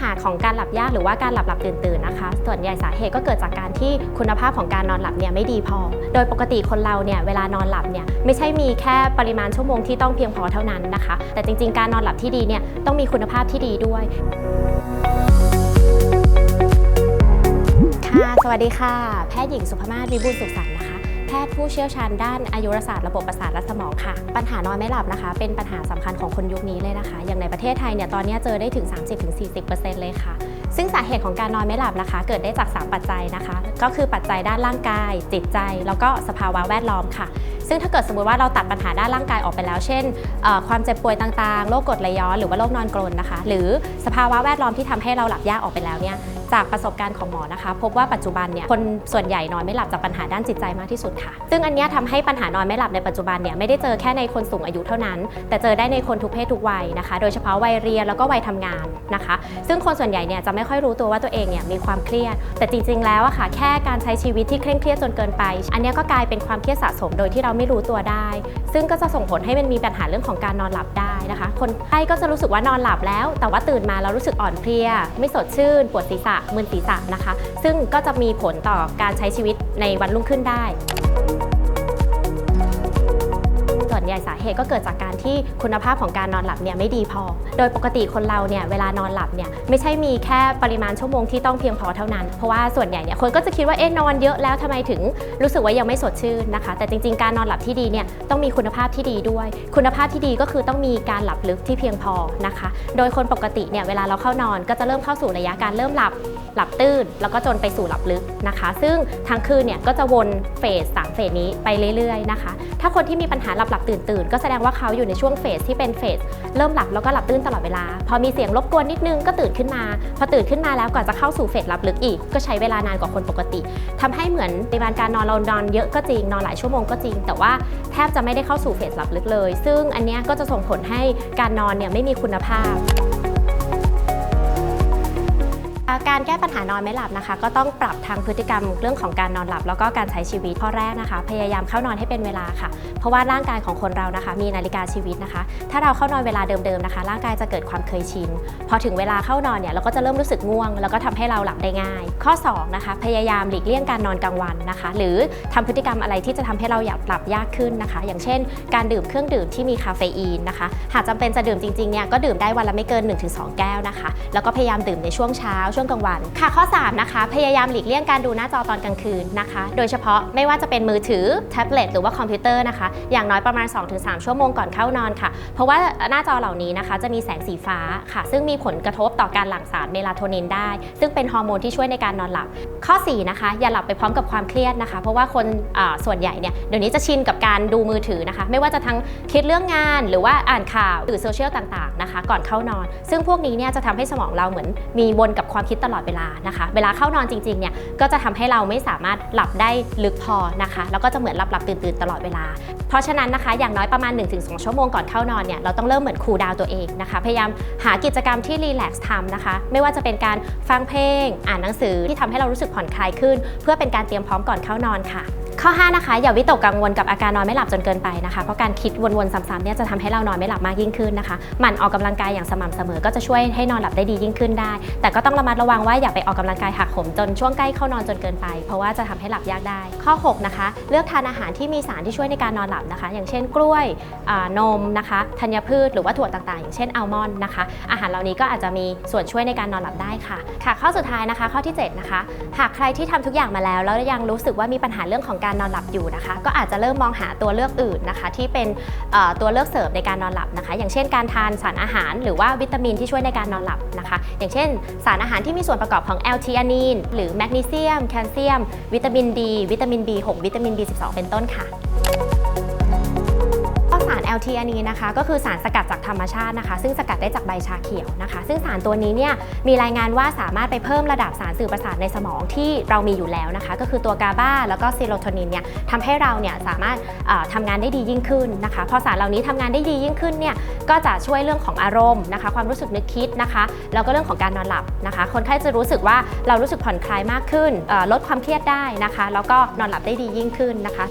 หาของการหลับยากหรือว่าการหลับหลับตื่นตื่นนะคะ ส่วนใหญ่สาเหตุก็เกิดจากการที่คุณภาพของการนอนหลับเนี่ยไม่ดีพอ โดยปกติคนเราเนี่ยเวลานอนหลับเนี่ยไม่ใช่มีแค่ปริมาณชั่วโมงที่ต้องเพียงพอเท่านั้นนะคะ แต่จริง ๆ การนอนหลับที่ดีเนี่ยต้องมีคุณภาพที่ดีด้วยค่ะสวัสดีค่ะ แพทย์หญิงสุภมาศวิบูลสุขสันต์นะคะ พทย์ผู้เชี่ยวชาญด้านอายุรศาสตร์ระบบประสาทและสมองค่ะ ปัญหานอนไม่หลับนะคะ เป็นปัญหาสำคัญของคนยุคนี้เลยนะคะ อย่างในประเทศไทยเนี่ยตอนนี้เจอได้ถึง 30-40%เลยค่ะ ซึ่งสาเหตุของการนอนไม่หลับนะคะ เกิดได้จาก 3 ปัจจัยนะคะ ก็คือปัจจัยด้านร่างกาย จิตใจ แล้วก็สภาวะแวดล้อมค่ะ ซึ่งถ้าเกิดสมมติว่าเราตัดปัญหาด้านร่างกายออกไปแล้ว เช่น ความเจ็บป่วยต่างๆ โรคกรดไหลย้อน หรือว่าโรคนอนกรนนะคะ หรือสภาวะแวดล้อมที่ทำให้เราหลับยากออกไปแล้วเนี่ย จากประสบการณ์ของหมอนะคะ พบว่าปัจจุบันเนี่ยคนส่วนใหญ่นอนไม่หลับจากปัญหาด้านจิตใจมากที่สุดค่ะ ซึ่งอันนี้ยทำให้ปัญหานอนไม่หลับในปัจจุบันเนี่ยไม่ได้เจอแค่ในคนสูงอายุเท่านั้น แต่เจอได้ในคนทุกเพศทุกวัยนะคะ โดยเฉพาะวัยเรียนแล้วก็วัยทำงานนะคะ ซึ่งคนส่วนใหญ่เนี่ยจะไม่ค่อยรู้ตัวว่าตัวเองเนี่ยมีความเครียด แต่จริง ๆ แล้วอะค่ะ แค่การใช้ชีวิตที่เคร่งเครียดจนเกินไป อันนี้ก็กลายเป็นความเครียดสะสมโดยที่เราไม่รู้ตัวได้ ซึ่งก็จะส่งผลให้มันมีปัญหาเรื่องของการนอนหลับได้นะคะ คนไข้ก็จะรู้สึกว่านอนหลับแล้ว แต่ว่าตื่นมาแล้วรู้สึกอ่อนเพลีย ไม่สดชื่น ปวดศีรษะมึนศีรษะนะคะ ซึ่งก็จะมีผลต่อการใช้ชีวิตในวันรุ่งขึ้นได้ส่วนใหญ่สาเหตุก็เกิดจากการที่คุณภาพของการนอนหลับเนี่ยไม่ดีพอ โดยปกติคนเราเนี่ยเวลานอนหลับเนี่ยไม่ใช่มีแค่ปริมาณชั่วโมงที่ต้องเพียงพอเท่านั้น เพราะว่าส่วนใหญ่เนี่ยคนก็จะคิดว่าเอ๊ะนอนเยอะแล้วทำไมถึงรู้สึกว่ายังไม่สดชื่นนะคะ แต่จริงๆการนอนหลับที่ดีเนี่ยต้องมีคุณภาพที่ดีด้วย คุณภาพที่ดีก็คือต้องมีการหลับลึกที่เพียงพอนะคะ โดยคนปกติเนี่ยเวลาเราเข้านอนก็จะเริ่มเข้าสู่ระยะการเริ่มหลับหลับตื้นแล้วก็จนไปสู่หลับลึกนะคะ ซึ่งทั้งคืนเนี่ยก็จะวนเฟสสามเฟสนี้ไปเรื่อยๆนะคะ ถ้าคนที่มีปัญหาหลับหลับตื่นตื่นก็แสดงว่าเขาอยู่ในช่วงเฟสที่เป็นเฟสเริ่มหลับแล้วก็หลับตื้นตลอดเวลา พอมีเสียงรบกวนนิดนึงก็ตื่นขึ้นมา พอตื่นขึ้นมาแล้วก่อนจะเข้าสู่เฟสหลับลึกอีก ก็ใช้เวลานานกว่าคนปกติทำให้เหมือนปริมาณการนอนเรานอนเยอะก็จริงนอนหลายชั่วโมงก็จริง แต่ว่าแทบจะไม่ได้เข้าสู่เฟสหลับลึกเลย ซึ่งอันนี้ก็จะส่งผลให้การนอนเนี่ยไม่มีคุณภาพ การแก้ปัญหานอนไม่หลับนะคะ ก็ต้องปรับทางพฤติกรรมเรื่องของการนอนหลับ แล้วก็การใช้ชีวิตข้อแรกนะคะ พยายามเข้านอนให้เป็นเวลาค่ะ เพราะว่าร่างกายของคนเรานะคะ มีนาฬิกาชีวิตนะคะ ถ้าเราเข้านอนเวลาเดิมๆนะคะ ร่างกายจะเกิดความเคยชินพอถึงเวลาเข้านอนเนี่ยเราก็จะเริ่มรู้สึกง่วง แล้วก็ทำให้เราหลับได้ง่าย ข้อสองนะคะพยายามหลีกเลี่ยงการนอนกลางวันนะคะ หรือทำพฤติกรรมอะไรที่จะทำให้เราอยากหลับยากขึ้นนะคะ อย่างเช่น การดื่มเครื่องดื่มที่มีคาเฟอีนนะคะ หากจำเป็นจะดื่มจริงๆเนี่ยก็ดื่มได้วันละไม่เกิน 1-2 แก้วนะคะ แล้วก็พยายามดื่มในช่วงเช้าช่วงกลางวัน ค่ะข้อ 3 นะคะ พยายามหลีกเลี่ยงการดูหน้าจอตอนกลางคืนนะคะ โดยเฉพาะไม่ว่าจะเป็นมือถือแท็บเล็ตหรือว่าคอมพิวเตอร์นะคะ อย่างน้อยประมาณ 2-3 ชั่วโมงก่อนเข้านอนค่ะ เพราะว่าหน้าจอเหล่านี้นะคะ จะมีแสงสีฟ้าค่ะ ซึ่งมีผลกระทบต่อการหลั่งสารเมลาโทนินได้ ซึ่งเป็นฮอร์โมนที่ช่วยในการนอนหลับ ข้อ 4 นะคะ อย่าหลับไปพร้อมกับความเครียดนะคะ เพราะว่าคนส่วนใหญ่เนี่ยเดี๋ยวนี้จะชินกับการดูมือถือนะคะ ไม่ว่าจะทั้งคิดเรื่องงานหรือว่าอ่านข่าวหรือโซเชียลต่างๆนะคะ ก่อนเข้านอน ซึ่งพวกนี้เนี่ยจะทำให้สมองเราเหมือนมีวนกับความคิดตลอดเวลานะคะ เวลาเข้านอนจริงๆเนี่ยก็จะทำให้เราไม่สามารถหลับได้ลึกพอนะคะ แล้วก็จะเหมือนหลับหลับๆตื่นๆตลอดเวลา เพราะฉะนั้นนะคะอย่างน้อยประมาณ 1-2 ชั่วโมงก่อนเข้านอนเนี่ยเราต้องเริ่มเหมือนคูลดาวตัวเองนะคะ พยายามหากิจกรรมที่รีแลกซ์ทำนะคะ ไม่ว่าจะเป็นการฟังเพลง อ่านหนังสือที่ทำให้เรารู้สึกผ่อนคลายขึ้น เพื่อเป็นการเตรียมพร้อมก่อนเข้านอนค่ะ ข้อ 5 นะคะ อย่าวิตกกังวลกับอาการนอนไม่หลับจนเกินไปนะคะ เพราะการคิดวนๆซ้ำๆเนี่ยจะทำให้เรานอนไม่หลับมากยิ่งขึ้นนะคะ หมั่นออกกำลังกายอย่างสม่ำเสมอ ก็จะช่วยให้นอนหลับได้ดียิ่งขึ้นได้ แต่ก็ต้องระมัดระวังว่าอย่าไปออกกำลังกายหักโหมจนช่วงใกล้เข้านอนจนเกินไป เพราะว่าจะทำให้หลับยากได้ ข้อ 6 นะคะ เลือกทานอาหารที่มีสารที่ช่วยในการนอนหลับนะคะ อย่างเช่น กล้วยนมนะคะธัญพืชหรือว่าถั่วต่างๆ อย่างเช่นอัลมอนด์นะคะ อาหารเหล่านี้ก็อาจจะมีส่วนช่วยในการนอนหลับได้ค่ะ ค่ะ ข้อสุดท้ายนะคะ ข้อที่7นะคะหากใครที่ทำทุกอย่างมาแล้วแล้วยังรู้สึกว่ามีปัญหาเรื่องของการการนอนหลับอยู่นะคะ ก็อาจจะเริ่มมองหาตัวเลือกอื่นนะคะ ที่เป็นตัวเลือกเสริมในการนอนหลับนะคะ อย่างเช่นการทานสารอาหาร หรือว่าวิตามินที่ช่วยในการนอนหลับนะคะ อย่างเช่น สารอาหารที่มีส่วนประกอบของแอลทีอานีนหรือแมกนีเซียมแคลเซียม วิตามินดีวิตามิน B6 วิตามิน B12 เป็นต้นค่ะ LT อันนี้นะคะ ก็คือสารสกัดจากธรรมชาตินะคะ ซึ่งสกัดได้จากใบชาเขียวนะคะ ซึ่งสารตัวนี้เนี่ยมีรายงานว่าสามารถไปเพิ่มระดับสารสื่อประสาทในสมองที่เรามีอยู่แล้วนะคะ ก็คือตัวกาบาแล้วก็ซีโรโทนินเนี่ยทำให้เราเนี่ยสามารถเอ่อทำงานได้ดียิ่งขึ้นนะคะพอสารเหล่านี้ทำงานได้ดียิ่งขึ้นเนี่ยก็จะช่วยเรื่องของอารมณ์นะคะ ความรู้สึกนึกคิดนะคะแล้วก็เรื่องของการนอนหลับนะคะ คนไข้จะรู้สึกว่าเรารู้สึกผ่อนคลายมากขึ้นลดความเครียดได้นะคะ แล้วก็นอนหลับได้ดียิ่งขึ้นนะคะ